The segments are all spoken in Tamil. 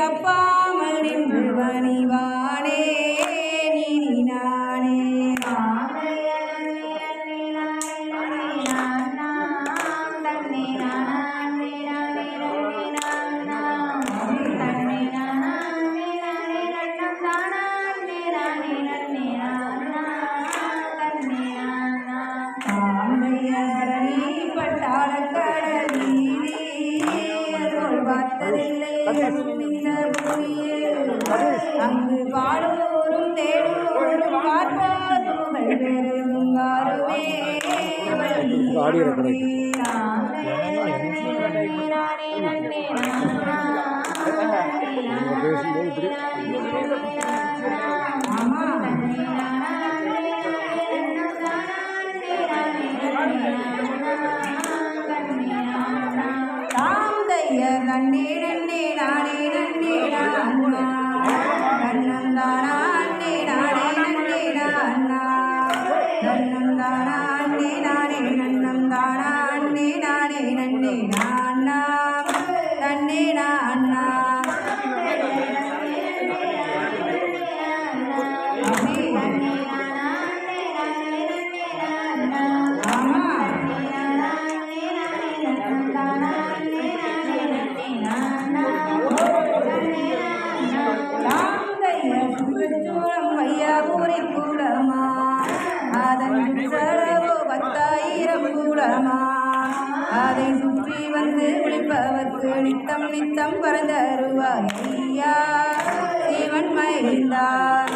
தப்பா நாடுவோறும் தேடுவோறும் பார்ப்பார் புகழ் பெறும் ஆறுவே பேசும்போது நானே நன்னே நான்னா. நன்னே நான்னா. ஐயாபுரி கூடமா அதன் சரவோ பத்தாயிரம் கூடமா அதை சுற்றி வந்து ஒழிப்பவர்க்கு நித்தம் நித்தம் பரந்தருவாய் சிவன் மகிழ்ந்தான்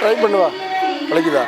ட்ரை பண்ணுவா? பழகிதா